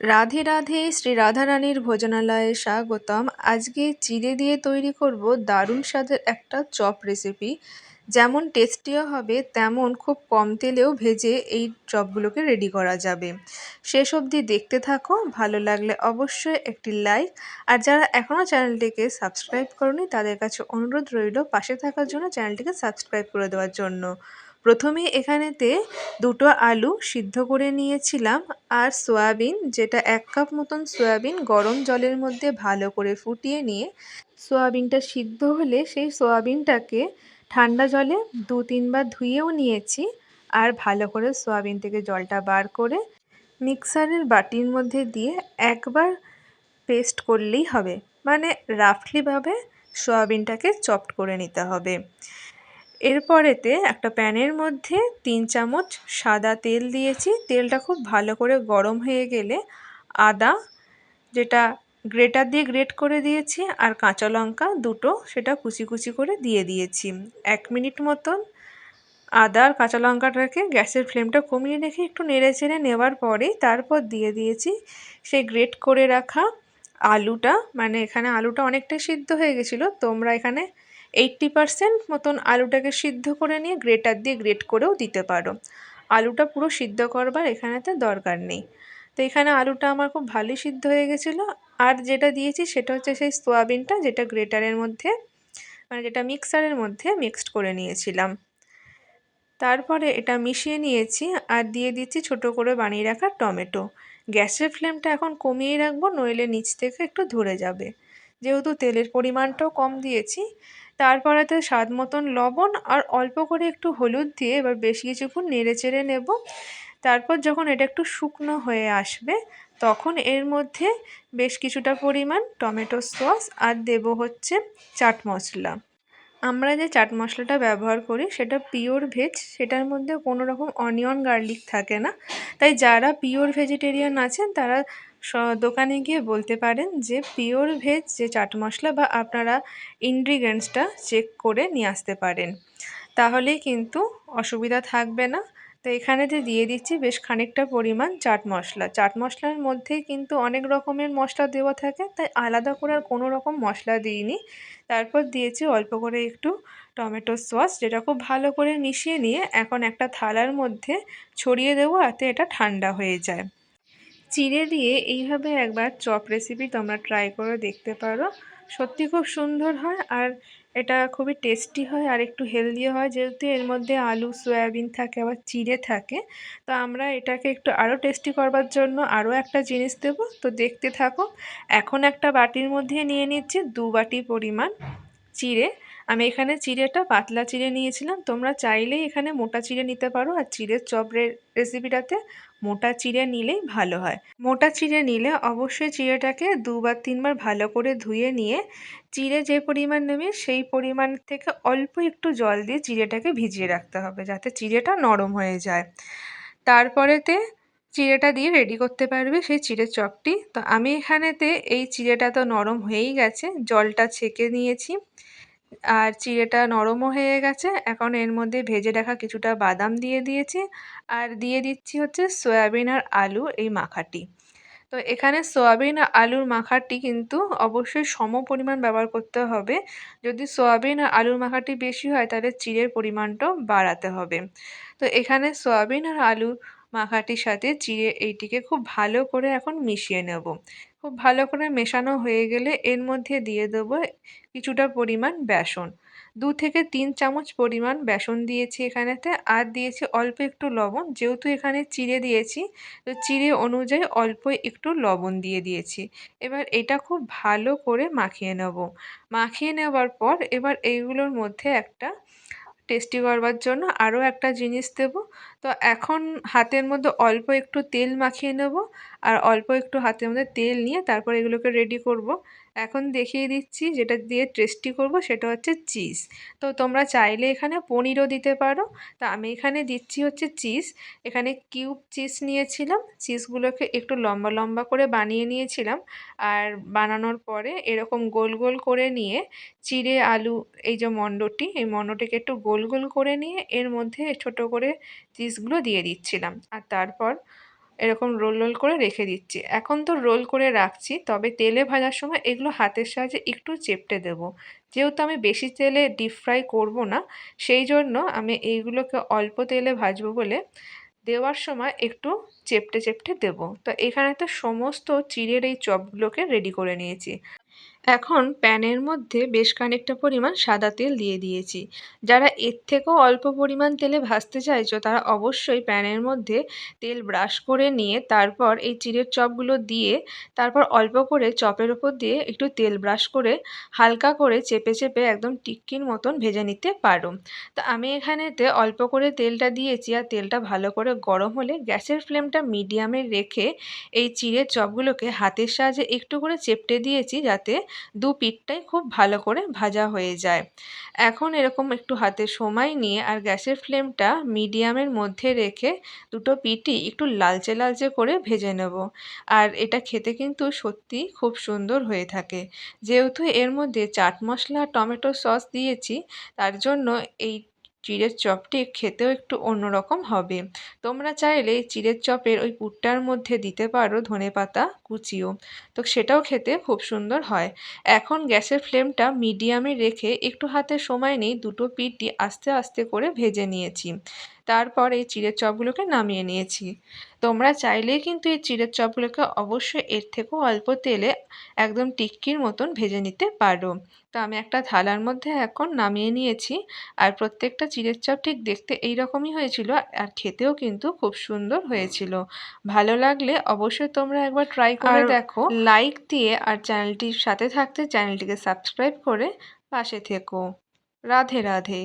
রাধে রাধে শ্রী রাধারানীর ভোজনালয়ে স্বাগতম। আজকে চিড়ে দিয়ে তৈরি করব দারুণ স্বাদের একটা চপ রেসিপি যেমন টেস্টিও হবে, তেমন খুব কম তেলেও ভেজে এই চপগুলোকে রেডি করা যাবে। শেষ অবধি দেখতে থাকো, ভালো লাগলে অবশ্যই একটি লাইক আর যারা এখনও চ্যানেলটিকে সাবস্ক্রাইব করনি, তাদের কাছে অনুরোধ রইল পাশে থাকার জন্য চ্যানেলটিকে সাবস্ক্রাইব করে দেওয়ার জন্য। প্রথমে এখানেতে দুটো আলু সিদ্ধ করে নিয়েছিলাম আর সয়াবিন, যেটা এক কাপ মতন সয়াবিন গরম জলের মধ্যে ভালো করে ফুটিয়ে নিয়ে সয়াবিনটা সিদ্ধ হলে সেই সয়াবিনটাকে ঠান্ডা জলে দু তিনবার ধুয়েও নিয়েছি আর ভালো করে সয়াবিন থেকে জলটা বার করে মিক্সারের বাটির মধ্যে দিয়ে একবার পেস্ট করলেই হবে। মানে রাফলিভাবে সয়াবিনটাকে চপড করে নিতে হবে। এরপরেতে একটা প্যানের মধ্যে তিন চামচ সাদা তেল দিয়েছি। তেলটা খুব ভালো করে গরম হয়ে গেলে আদা, যেটা গ্রেটার দিয়ে গ্রেট করে দিয়েছি, আর কাঁচা লঙ্কা দুটো সেটা কুচি কুচি করে দিয়ে দিয়েছি। এক মিনিট মতন আদা আর কাঁচা লঙ্কাটাকে গ্যাসের ফ্লেমটা কমিয়ে রেখে একটু নেড়ে চেড়ে নেওয়ার পরেই তারপর দিয়ে দিয়েছি সেই গ্রেট করে রাখা আলুটা। মানে এখানে আলুটা অনেকটাই সিদ্ধ হয়ে গেছিল। তোমরা এখানে এইট্টি পারসেন্ট মতন আলুটাকে সিদ্ধ করে নিয়ে গ্রেটার দিয়ে গ্রেট করেও দিতে পারো। আলুটা পুরো সিদ্ধ করবার এখানেতে দরকার নেই। তো এখানে আলুটা আমার খুব ভালোই সিদ্ধ হয়ে গেছিল। আর যেটা দিয়েছি সেটা হচ্ছে সেই সোয়াবিনটা যেটা গ্রেটারের মধ্যে মানে যেটা মিক্সারের মধ্যে মিক্সড করে নিয়েছিলাম। তারপরে এটা মিশিয়ে নিয়েছি আর দিয়ে দিচ্ছি ছোট করে বানিয়ে রাখা টমেটো। গ্যাসের ফ্লেমটা এখন কমিয়ে রাখব, নইলে নিচ থেকে একটু ধরে যাবে। যেহেতু তেলের পরিমাণটাও কম দিয়েছি তারপরেতে স্বাদ মতন লবণ আর অল্প করে একটু হলুদ দিয়ে এবার বেশ কিছুক্ষণ নেড়ে চেড়ে নেব। তারপর যখন এটা একটু শুকনো হয়ে আসবে, তখন এর মধ্যে বেশ কিছুটা পরিমাণ টমেটো সস আর দেব হচ্ছে চাট মশলা। আমরা যে চাট মশলাটা ব্যবহার করি সেটা পিওর ভেজ, সেটার মধ্যে কোনো রকম অনিয়ন গার্লিক থাকে না। তাই যারা পিওর ভেজিটেরিয়ান আছেন, তারা দোকানে গিয়ে বলতে পারেন যে, পিওর ভেজ যে চাট মশলা বা আপনারা ইনগ্রিডিয়েন্টসটা চেক করে নিয়ে আসতে পারেন। তাহলেই কিন্তু অসুবিধা থাকবে না। তো এখানেতে দিয়ে দিচ্ছি, বেশ খানিকটা পরিমাণ চাট মশলা। চাট মশলার মধ্যেই কিন্তু অনেক রকমের মশলা দেওয়া থাকে, তাই আলাদা করে আর কোনো রকম মশলা দিইনি। তারপর দিয়েছি অল্প করে একটু টমেটো সস, যেটা খুব ভালো করে মিশিয়ে নিয়ে এখন একটা থালার মধ্যে ছড়িয়ে দেবো, যাতে এটা ঠান্ডা হয়ে যায়। চিড়ে দিয়ে এইভাবে একবার চপ রেসিপি তোমরা ট্রাই করে দেখতে পারো। সত্যি খুব সুন্দর হয় আর এটা খুবই টেস্টি হয় আর একটু হেলদিও হয়। যেহেতু এর মধ্যে আলু, সয়াবিন থাকে, আবার চিড়ে থাকে, তো আমরা এটাকে একটু আরও টেস্টি করবার জন্য আরও একটা জিনিস দেবো। তো দেখতে থাকো, এখন একটা বাটির মধ্যে নিয়ে নিচ্ছি দু বাটি পরিমাণ চিড়ে। আমি এখানে চিড়েটা পাতলা চিড়ে নিয়েছিলাম। তোমরা চাইলেই এখানে মোটা চিড়ে নিতে পারো। আর চিড়ের চপ রেসিপিটাতে মোটা চিড়ে নিলেই ভালো হয়। মোটা চিড়ে নিলে অবশ্যই চিড়েটাকে দুবার, তিনবার ভালো করে ধুয়ে নিয়ে চিড়ে যে পরিমাণ নেবে সেই পরিমাণ থেকে অল্প একটু জল দিয়ে চিড়েটাকে ভিজিয়ে রাখতে হবে যাতে চিড়েটা নরম হয়ে যায়। তারপরেতে চিড়েটা দিয়ে রেডি করতে পারবে সেই চিড়ের চপটি। তো আমি এখানেতে এই চিড়েটা তো নরম হয়েই গেছে, জলটা ছেঁকে নিয়েছি। আর চিড়েটা নরমও হয়ে গেছে। এখন এর মধ্যে ভেজে রাখা কিছুটা বাদাম দিয়ে দিয়েছি। আর দিয়ে দিচ্ছি হচ্ছে সয়াবিন আর আলু এই মাখাটি। তো এখানে সয়াবিন আর আলুর মাখাটি কিন্তু অবশ্যই সম পরিমাণ ব্যবহার করতে হবে। যদি সয়াবিন আর আলুর মাখাটি বেশি হয় তাহলে চিড়ের পরিমাণটাও বাড়াতে হবে। তো এখানে সয়াবিন আর আলু মাখাটির সাথে চিড়ে এইটিকে খুব ভালো করে এখন মিশিয়ে নেব। খুব ভালো করে মেশানো হয়ে গেলে এর মধ্যে দিয়ে দেবো কিছুটা পরিমাণ বেসন। দু থেকে তিন চামচ পরিমাণ বেসন দিয়েছি এখানেতে আর দিয়েছি অল্প একটু লবণ। যেহেতু এখানে চিড়ে দিয়েছি, তো চিড়ে অনুযায়ী অল্প একটু লবণ দিয়ে দিয়েছি। এবার এটা খুব ভালো করে মাখিয়ে নেব। মাখিয়ে নেওয়ার পর এবার এইগুলোর মধ্যে একটা টেস্টি করবার জন্য আরও একটা জিনিস দেব। তো এখন হাতের মধ্যে অল্প একটু তেল মাখিয়ে নেব আর অল্প একটু হাতের মধ্যে তেল নিয়ে তারপর এগুলোকে রেডি করব। এখন দেখিয়ে দিচ্ছি যেটা দিয়ে টেস্টি করব সেটা হচ্ছে চিজ তো তোমরা চাইলে এখানে পনিরও দিতে পারো। তা আমি এখানে দিচ্ছি হচ্ছে চিজ এখানে কিউব চিজ নিয়েছিলাম। চিজগুলোকে একটু লম্বা লম্বা করে বানিয়ে নিয়েছিলাম। আর বানানোর পরে এরকম গোল গোল করে নিয়ে চিড়ে আলু, এই যে মণ্ডটি, এই মণ্ডটিকে একটু গোল গোল করে নিয়ে এর মধ্যে ছোট করে চিজগুলো দিয়ে দিচ্ছিলাম। আর তারপর এরকম রোল রোল করে রেখে দিচ্ছি। এখন তো রোল করে রাখছি, তবে তেলে ভাজার সময় এগুলো হাতের সাহায্যে একটু চেপটে দেব। যেহেতু আমি বেশি তেলে ডিপ ফ্রাই করব না, সেই জন্য আমি এইগুলোকে অল্প তেলে ভাজবো বলে দেওয়ার সময় একটু চেপটে চেপটে দেবো। তো এখানে তো সমস্ত চিড়ের এই চপগুলোকে রেডি করে নিয়েছি। এখন প্যানের মধ্যে বেশ খানিকটা পরিমাণ সাদা তেল দিয়ে দিয়েছি। যারা এর থেকেও অল্প পরিমাণ তেলে ভাজতে চাইছো, তারা অবশ্যই প্যানের মধ্যে তেল ব্রাশ করে নিয়ে তারপর এই চিড়ের চপগুলো দিয়ে তারপর অল্প করে চপের ওপর দিয়ে একটু তেল ব্রাশ করে হালকা করে চেপে চেপে একদম টিক্কির মতন ভেজে নিতে পারো। তো আমি এখানেতে অল্প করে তেলটা দিয়েছি আর তেলটা ভালো করে গরম হলে গ্যাসের ফ্লেমটা মিডিয়ামে রেখে এই চিড়ের চপগুলোকে হাতের সাহায্যে একটু করে চেপটে দিয়েছি যাতে দু পিঠটাই খুব ভালো করে ভাজা হয়ে যায়। এখন এরকম একটু হাতে সময় নিয়ে আর গ্যাসের ফ্লেমটা মিডিয়ামের মধ্যে রেখে দুটো পিঠই একটু লালচে লালচে করে ভেজে নেব। আর এটা খেতে কিন্তু সত্যি খুব সুন্দর হয়ে থাকে। যেহেতু এর মধ্যে চাট মশলা, টমেটো সস দিয়েছি, তার জন্য এই চিড়ের চপটি খেতেও একটু অন্যরকম হবে। তোমরা চাইলে চিড়ের চপের ওই পুরটার মধ্যে দিতে পারো ধনে পাতা কুচিও। তো সেটাও খেতে খুব সুন্দর হয়। এখন গ্যাসের ফ্লেমটা মিডিয়ামে রেখে একটু হাতে সময় নেই দুটো পিঠটি আস্তে আস্তে করে ভেজে নিয়েছি। তারপর এই চিড়ের চপগুলোকে নামিয়ে নিয়েছি। তোমরা চাইলেই কিন্তু এই চিড়ের চপগুলোকে অবশ্যই এর থেকেও অল্প তেলে একদম টিক্কির মতন ভেজে নিতে পারো। তো আমি একটা থালার মধ্যে এখন নামিয়ে নিয়েছি আর প্রত্যেকটা চিড়ের চপ ঠিক দেখতে এই রকমই হয়েছিল আর খেতেও কিন্তু খুব সুন্দর হয়েছিল। ভালো লাগলে অবশ্যই তোমরা একবার ট্রাই করে দেখো। লাইক দিয়ে আর চ্যানেলটির সাথে থাকতে চ্যানেলটিকে সাবস্ক্রাইব করে পাশে থেকো। রাধে রাধে।